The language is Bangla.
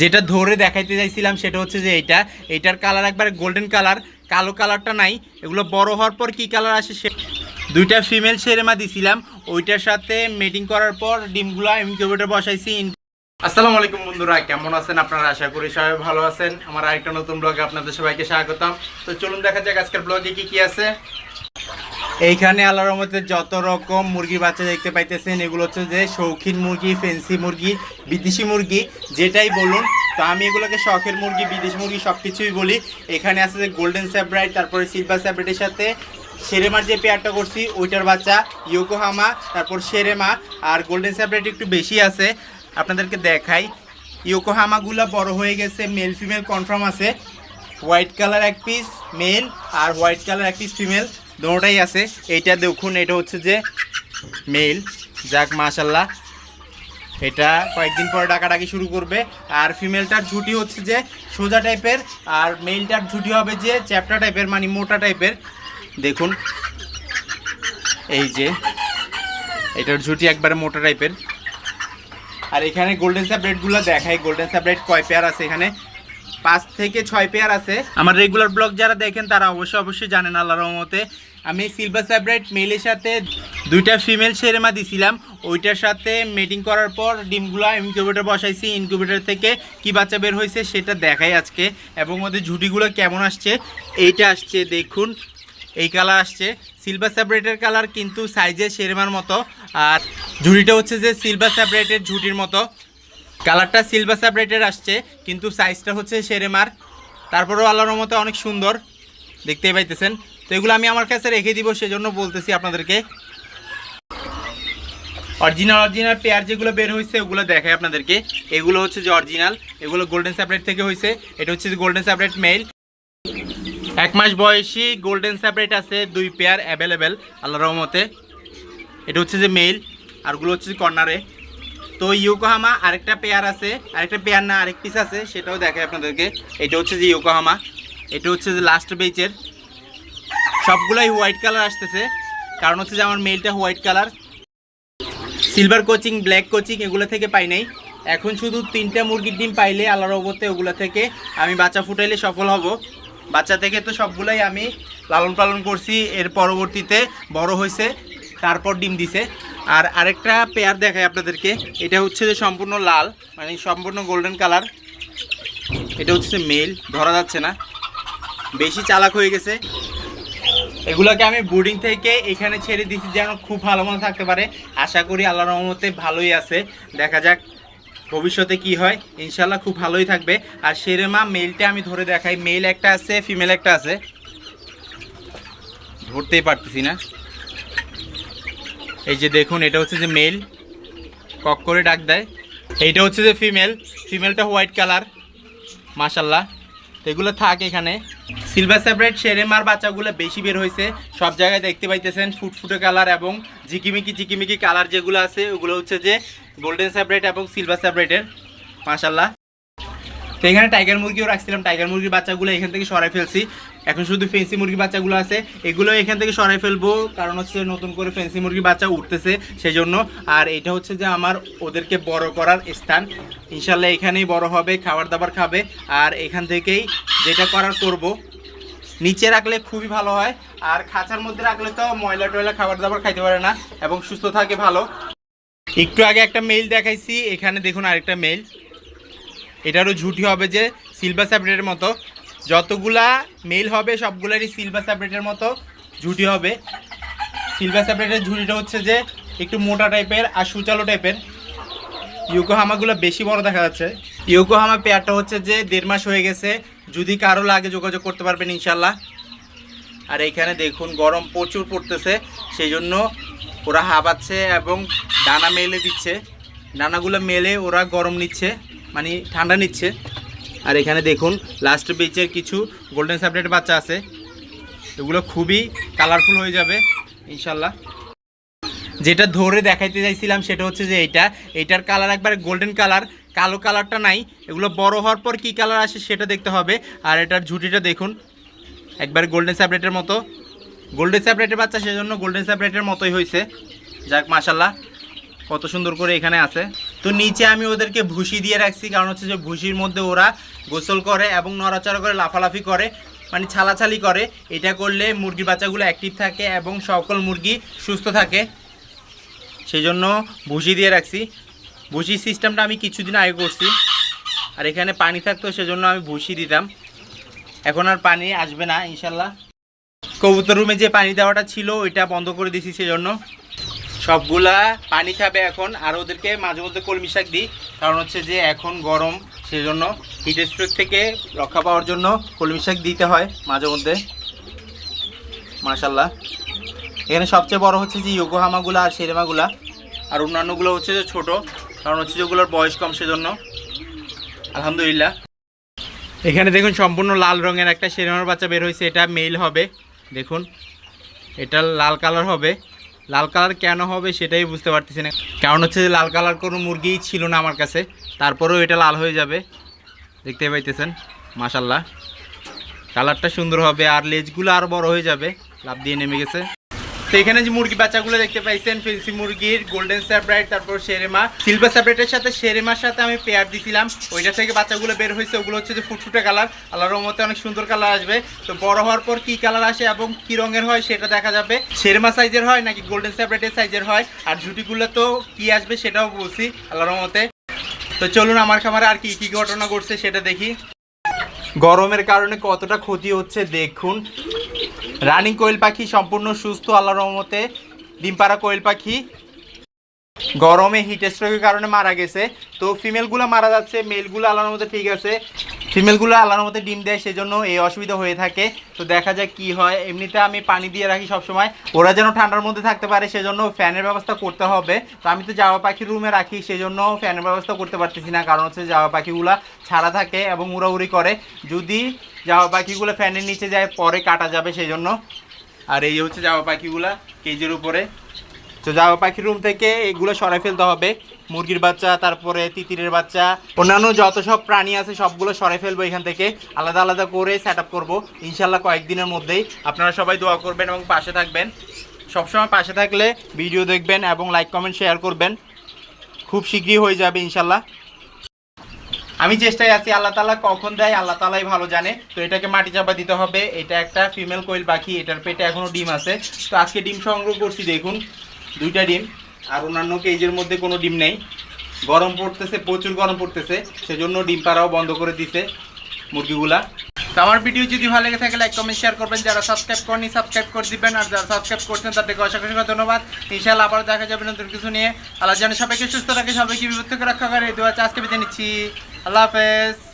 যেটা ধরে দেখাইতে চাইছিলাম সেটা হচ্ছে যে এইটা। এইটার কালার একবার গোল্ডেন কালার, কালো কালারটা নাই। এগুলো বড় হওয়ার পর কি কালার আসে সে দুইটা ফিমেল সেরেমা দিছিলাম। ওইটার সাথে মেটিং করার পর ডিমগুলো ইনকিউবেটর বসাইছি। আসসালামু আলাইকুম বন্ধুরা, কেমন আছেন আপনারা? আশা করি সবাই ভালো আছেন। আমার আরেকটা নতুন ব্লগে আপনাদের সবাইকে স্বাগতম। তো চলুন দেখা যাক আজকের ব্লগে কি কি আছে। এইখানে আল্লাহর রহমতে যত রকম মুরগি বাচ্চা দেখতে পাইতেছেন, এগুলো হচ্ছে যে শৌখিন মুরগি ফেন্সি মুরগি, বিদেশি মুরগি, যেটাই বলুন। তো আমি এগুলোকে শখের মুরগি, বিদেশি মুরগি সব কিছুই বলি। এখানে আছে যে গোল্ডেন স্যাব্রাইট তারপরে সিলভার স্যাব্রাইটের সাথে সেরেমার যে পেয়ারটা করছি, ওইটার বাচ্চা ইয়োকোহামা তারপর সেরেমা, আর গোল্ডেন স্যাব্রাইট একটু বেশি আছে। আপনাদেরকে দেখাই ইয়োকোহামাগুলো বড় হয়ে গেছে মেল ফিমেল কনফার্ম আছে। হোয়াইট কালার এক পিস মেল আর হোয়াইট কালার এক পিস ফিমেল দুটোটাই আছে। এইটা দেখুন, এটা হচ্ছে যে মেল যাক মাশাল্লাহ এটা কয়েকদিন পরে ডাকাডাকি শুরু করবে। আর ফিমেলটার ঝুটি হচ্ছে যে সোজা টাইপের আর মেলটার ঝুটি হবে যে চ্যাপটা টাইপের মানে মোটা টাইপের দেখুন, এই যে এটার ঝুটি একবারে মোটা টাইপের আর এখানে গোল্ডেন স্যাবলেটগুলো দেখাই। গোল্ডেন স্যাবলেট কয় পেয়ার আছে এখানে? পাঁচ থেকে ছয় পেয়ার আছে। আমার রেগুলার ব্লগ যারা দেখেন, তারা অবশ্যই অবশ্যই জানেন আল্লাহ রহমতে। আমি সিলভার স্যাবরেট মেলের সাথে দুইটা ফিমেল সেরেমা দিছিলাম। ওইটার সাথে মেটিং করার পর ডিমগুলো ইনকিউবেটর বসাইছি। ইনকিউবেটর থেকে কি বাচ্চা বের হয়েছে সেটা দেখাই আজকে। এবং ওদের ঝুটিগুলো কেমন আসছে, এইটা আসছে, দেখুন। এই কালার আসছে। সিলভার স্যাপারেটের কালার কিন্তু সাইজে সেরেমার মতো। আর ঝুড়িটা হচ্ছে যে সিলভার স্যাপারেটের ঝুটির মতো। কালারটা সিলভার স্যাপারেটের আসছে, কিন্তু সাইজটা হচ্ছে সেরেমার তারপরেও আল্লাহর মতো অনেক সুন্দর। দেখতেই পাইতেছেন। তো এগুলো আমি আমার কাছে রেখে দিব, সেজন্য বলতেছি আপনাদেরকে। অরিজিনাল অরিজিনাল পেয়ার যেগুলো বের হয়েছে, ওগুলো দেখায় আপনাদেরকে। এগুলো হচ্ছে যে অরিজিনাল এগুলো গোল্ডেন স্যাপারেট থেকে হয়েছে। এটা হচ্ছে গোল্ডেন স্যাপারেট মেল এক মাস বয়সী গোল্ডেন স্যাপারেট আছে, দুই পেয়ার অ্যাভেলেবেল আল্লাহ রহমতে। এটা হচ্ছে যে মেল আরগুলো হচ্ছে কর্নারে তো ইয়োকোহামা আরেকটা পেয়ার আছে, আরেকটা পেয়ার না, আরেক পিস আছে, সেটাও দেখায় আপনাদেরকে। এটা হচ্ছে যে ইয়োকোহামা এটা হচ্ছে যে লাস্ট বেচের সবগুলাই হোয়াইট কালার আসতেছে। কারণ হচ্ছে যে আমার মেলটা white colour silver coaching black coaching এগুলো থেকে পাই নাই। এখন শুধু তিনটা মুরগির ডিম পাইলে আল্লাহর অবতে ওগুলো থেকে আমি বাচ্চা ফুটাইলে সফল হব। বাচ্চা থেকে তো সবগুলাই আমি লালন পালন করছি। এর পরবর্তীতে বড় হয়েছে, তারপর ডিম দিছে। আর আরেকটা পেয়ার দেখায় আপনাদেরকে। এটা হচ্ছে যে সম্পূর্ণ লাল মানে সম্পূর্ণ গোল্ডেন কালার এটা হচ্ছে মেল ধরা যাচ্ছে না। বেশি চালাক হয়ে গেছে। এগুলোকে আমি বোর্ডিং থেকে এখানে ছেড়ে দিচ্ছি যেন খুব ভালো মতো থাকতে পারে। আশা করি আল্লাহ রহমতে ভালোই আছে। দেখা যাক ভবিষ্যতে কি হয়। ইনশাল্লাহ খুব ভালোই থাকবে। আর সেরেমা মেলটা আমি ধরে দেখাই। মেল একটা আছে ফিমেল একটা আছে। ধরতেই পারতেছি না। এই যে দেখুন, এটা হচ্ছে যে মেল কক করে ডাক দেয়। এইটা হচ্ছে যে ফিমেল ফিমেলটা হোয়াইট কালার মাশাল্লাহ এগুলো থাক এখানে। সিলভার সেপারেট শেরেমার বাচ্চাগুলো বেশি বের হয়েছে। সব জায়গায় দেখতে পাইতেছেন ফুটফুটে কালার এবং ঝিকিমিকি ঝিকিমিকি কালার যেগুলো আছে, ওগুলো হচ্ছে যে গোল্ডেন সেপারেট এবং সিলভার সেপারেটের মাশাল্লাহ এখানে টাইগার মুরগিও রাখছিলাম। টাইগার মুরগির বাচ্চাগুলো এখান থেকে সরাই ফেলছি। এখন শুধু ফেন্সি মুরগির বাচ্চাগুলো আছে। এগুলো এখান থেকে সরাই ফেলব, কারণ হচ্ছে নতুন করে ফেন্সি মুরগির বাচ্চা উঠতেছে সেই জন্য আর এটা হচ্ছে যে আমার ওদেরকে বড় করার স্থান। ইনশাল্লাহ এখানেই বড় হবে, খাবার দাবার খাবে। আর এখান থেকেই যেটা করার করব, নিচে রাখলে খুবই ভালো হয়। আর খাঁচার মধ্যে রাখলে তো ময়লা টয়লা খাবার দাবার খাইতে পারে না। এবং সুস্থ থাকে ভালো। একটু আগে একটা মেল দেখাইছি। এখানে দেখুন আরেকটা মেল এটারও ঝুটি হবে যে সিলভার স্যাপারেটের মতো। যতগুলা মেল হবে, সবগুলারই সিলভার স্যাপারেটের মতো ঝুটি হবে। সিলভার স্যাপারেটের ঝুটিটা হচ্ছে যে একটু মোটা টাইপের আর সুচালো টাইপের ইউকোহামাগুলো বেশি বড় দেখা যাচ্ছে। ইউকোহামা পেয়ারটা হচ্ছে যে দেড় মাস হয়ে গেছে। যদি কারও লাগে যোগাযোগ করতে পারবেন ইনশাল্লাহ আর এইখানে দেখুন, গরম প্রচুর পড়তেছে। সেই জন্য ওরা হাবাচ্ছে এবং ডানা মেলে দিচ্ছে। ডানাগুলো মেলে ওরা গরম নিচ্ছে। মানে ঠান্ডা নিচ্ছে। আর এখানে দেখুন লাস্ট বেচের কিছু গোল্ডেন স্যাপলেট বাচ্চা আছে। এগুলো খুবই কালারফুল হয়ে যাবে ইনশাল্লাহ যেটা ধরে দেখাইতে চাইছিলাম সেটা হচ্ছে যে এইটা। এইটার কালার একবারে গোল্ডেন কালার কালো কালারটা নাই। এগুলো বড় হওয়ার পর কি কালার আসে সেটা দেখতে হবে। আর এটার ঝুটিটা দেখুন, একবার গোল্ডেন স্যাপলেটের মতো। গোল্ডেন স্যাপলেটের বাচ্চা সেজন্য গোল্ডেন স্যাপলেটের মতোই হয়েছে। যাক মাশাল্লাহ কত সুন্দর করে এখানে আছে। তো নিচে আমি ওদেরকে ভুসি দিয়ে রাখছি, কারণ হচ্ছে যে ভুসির মধ্যে ওরা গোসল করে এবং নড়াচড়া করে, লাফালাফি করে মানে ছালাছালি করে। এটা করলে মুরগির বাচ্চাগুলো অ্যাক্টিভ থাকে এবং সকল মুরগি সুস্থ থাকে। সেই জন্য ভুসি দিয়ে রাখছি। ভুসি সিস্টেমটা আমি কিছুদিন আগে করছি। আর এখানে পানি থাকতো, সেজন্য আমি ভুসি দিতাম। এখন আর পানি আসবে না, ইনশাল্লাহ। কবুতর রুমে যে পানি দেওয়াটা ছিল, ওইটা বন্ধ করে দিয়েছি সেজন্য। সবগুলা পানি খাবে এখন, আর ওদেরকে মাঝে মধ্যে কলমি শাক দিই। কারণ হচ্ছে যে এখন গরম, সেজন্য হিট স্ট্রোক থেকে রক্ষা পাওয়ার জন্য কলমি শাক দিতে হয় মাঝে মধ্যে। মাশাল্লাহ এখানে সবচেয়ে বড় হচ্ছে যে ইয়োগোহামাগুলো আর সেরেমাগুলা আর অন্যান্যগুলো হচ্ছে যে ছোটো, কারণ হচ্ছে যে ওগুলোর বয়স কম সেজন্য। আলহামদুলিল্লাহ। এখানে দেখুন সম্পূর্ণ লাল রঙের একটা সেরেমার বাচ্চা বের হয়েছে, এটা মেল হবে। দেখুন, এটা লাল কালার হবে। লাল কালার কেন হবে সেটাই বুঝতে পারতেছি না। কারণ হচ্ছে যে লাল কালার কোনো মুরগিই ছিল না আমার কাছে। তারপরেও এটা লাল হয়ে যাবে। দেখতে পাইতেছেন? মাসাল্লাহ কালারটা সুন্দর হবে আর লেজগুলো আর বড় হয়ে যাবে। লাভ দিয়ে নেমে গেছে। এখানে যে মুরগি বাচ্চাগুলো দেখতে পাইছেন, ফেন্সি মুরগির গোল্ডেন স্যাপ্রাইট তারপর শেরেমা সিলভার স্যাপ্রাইটের সাথে শেরেমার সাথে আমি পেয়ার দিছিলাম। ওইটা থেকে বাচ্চাগুলো বের হয়েছে ওগুলো হচ্ছে যে ফুটফুটে কালার আল্লাহর রহমতে অনেক সুন্দর কালার আসবে। তো বড় হওয়ার পর কি কালার আসে এবং কি রঙের হয় সেটা দেখা যাবে। শেরেমা সাইজের হয় নাকি গোল্ডেন স্যাপ্রাইটের সাইজের হয়? আর ঝুটিগুলো তো কি আসবে সেটাও বলছি আল্লাহর রহমতে। তো চলুন আমার খামারে আর কি কি ঘটনা ঘটছে সেটা দেখি। গরমের কারণে কতটা ক্ষতি হচ্ছে দেখুন। রানিং কোয়েল পাখি সম্পূর্ণ সুস্থ আল্লাহ রহমতে। ডিমপাড়া কোয়েল পাখি গরমে হিট স্ট্রোকের কারণে মারা গেছে। তো ফিমেলগুলো মারা যাচ্ছে মেলগুলো আল্লাহর মধ্যে ঠিক আছে। ফিমেলগুলো আল্লাহর মধ্যে ডিম দেয়, সেজন্য এই অসুবিধা হয়ে থাকে। তো দেখা যায় কি হয়। এমনিতে আমি পানি দিয়ে রাখি সবসময়। ওরা যেন ঠান্ডার মধ্যে থাকতে পারে, সেজন্য ফ্যানের ব্যবস্থা করতে হবে। তো আমি তো জামা পাখির রুমে রাখি, সেজন্য ফ্যানের ব্যবস্থা করতে পারতেছি না। কারণ হচ্ছে জামা পাখিগুলা ছাড়া থাকে এবং উড়াউড়ি করে। যদি জামা পাখিগুলো ফ্যানের নিচে যায়, পরে কাটা যাবে সেই জন্য আর এই হচ্ছে জামা পাখিগুলা কেজির উপরে। তো জামা পাখির রুম থেকে এগুলো সরাই ফেলতে হবে। মুরগির বাচ্চা, তারপরে তিতিরের বাচ্চা, অন্যান্য যত সব প্রাণী আছে, সবগুলো সরাই ফেলব এখান থেকে। আলাদা আলাদা করে সেট আপ করব। ইনশাল্লাহ কয়েকদিনের মধ্যেই আপনারা সবাই দোয়া করবেন এবং পাশে থাকবেন। সবসময় পাশে থাকলে ভিডিও দেখবেন এবং লাইক কমেন্ট শেয়ার করবেন। খুব শীঘ্রই হয়ে যাবে ইনশাল্লাহ আমি চেষ্টায় আছি, আল্লাহ তালা কখন দেয়, আল্লাহ তালাই ভালো জানে। তো এটাকে মাটি চাপা দিতে হবে। এটা একটা ফিমেল কোয়েল পাখি, এটার পেটে এখনও ডিম আছে। তো আজকে ডিম সংগ্রহ করছি, দেখুন। দুইটা ডিম, আর অন্যান্য কেজের মধ্যে কোনো ডিম নেই। গরম পড়তেছে, প্রচুর গরম পড়তেছে, সেজন্য ডিম পাড়াও বন্ধ করে দিছে মুরগিগুলা। তো আমার ভিডিও যদি ভালো লেগে থাকে লাইক কমেন্ট শেয়ার করবেন। যারা সাবস্ক্রাইব করেনি সাবস্ক্রাইব করে দিবেন। আর যারা সাবস্ক্রাইব করছেন, তাদেরকে অসংখ্য ধন্যবাদ। ইনশাআল্লাহ আবার দেখা যাবে নতুন কিছু নিয়ে। আল্লাহ যেন সবাইকে সুস্থ রাখে, সবাইকে বিপদ রক্ষা করে দোয়া আজকে বিদায় নিচ্ছি। আল্লাহ হাফেজ।